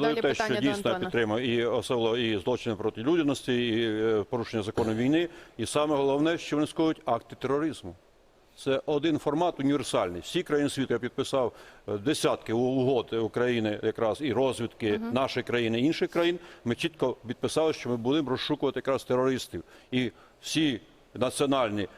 Далі те, що дійсно підтримує і особливо і злочини проти людяності, і е, порушення закону війни. І саме головне, що вони скоюють акти тероризму. Це один формат універсальний. Всі країни світу я підписав е, десятки угод України, якраз і розвідки нашої країни, інших країн. Ми чітко підписали, що ми будемо розшукувати якраз терористів. І всі національні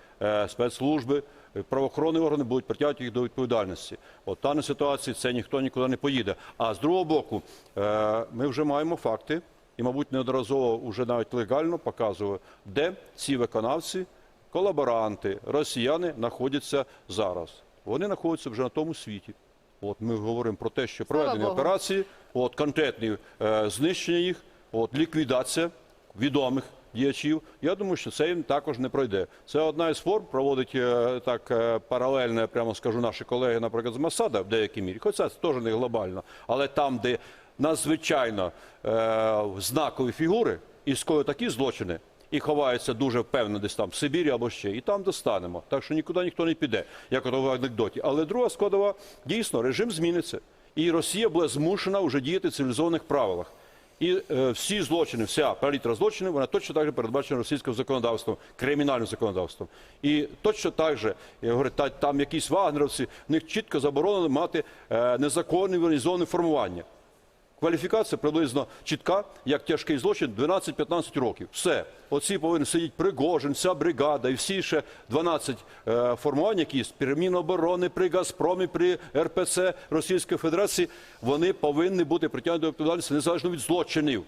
спецслужби, е, правоохоронні органи будуть притягувати їх до відповідальності. От в даній ситуації це ніхто нікуди не поїде. А з другого боку, е, ми вже маємо факти, і, мабуть, неодноразово вже навіть легально показували, де ці виконавці колаборанти, росіяни знаходяться зараз. Вони знаходяться вже на тому світі. От ми говоримо про те, що проведені операції, от конкретні е, знищення їх, от ліквідація відомих діячів. Я думаю, що це їм також не пройде. Це одна із форм проводить е, так е, паралельно, прямо скажу, наші колеги, наприклад, з Масада в деякій мірі. Хоча це теж не глобально, але там, де надзвичайно е, знакові фігури і скоюють такі злочини. І ховаються дуже впевнено десь там в Сибірі або ще, і там достанемо. Так що нікуди ніхто не піде, як ото в анекдоті. Але друга складова, дійсно, режим зміниться. І Росія буде змушена вже діяти в цивілізованих правилах. І е, всі злочини, вся палітра злочинів, вона точно так же передбачена російським законодавством, кримінальним законодавством. І точно так же, я говорю, та, там якісь вагнеровці, в них чітко заборонено мати е, незаконне організоване формування. Кваліфікація приблизно чітка, як тяжкий злочин 12-15 років. Все. Оці повинні сидіти Пригожин, ця бригада і всі ще 12 е, формувань, які при Міноборони, при Газпромі, при РПЦ Російської Федерації, вони повинні бути притягнуті до відповідальності незалежно від злочинів.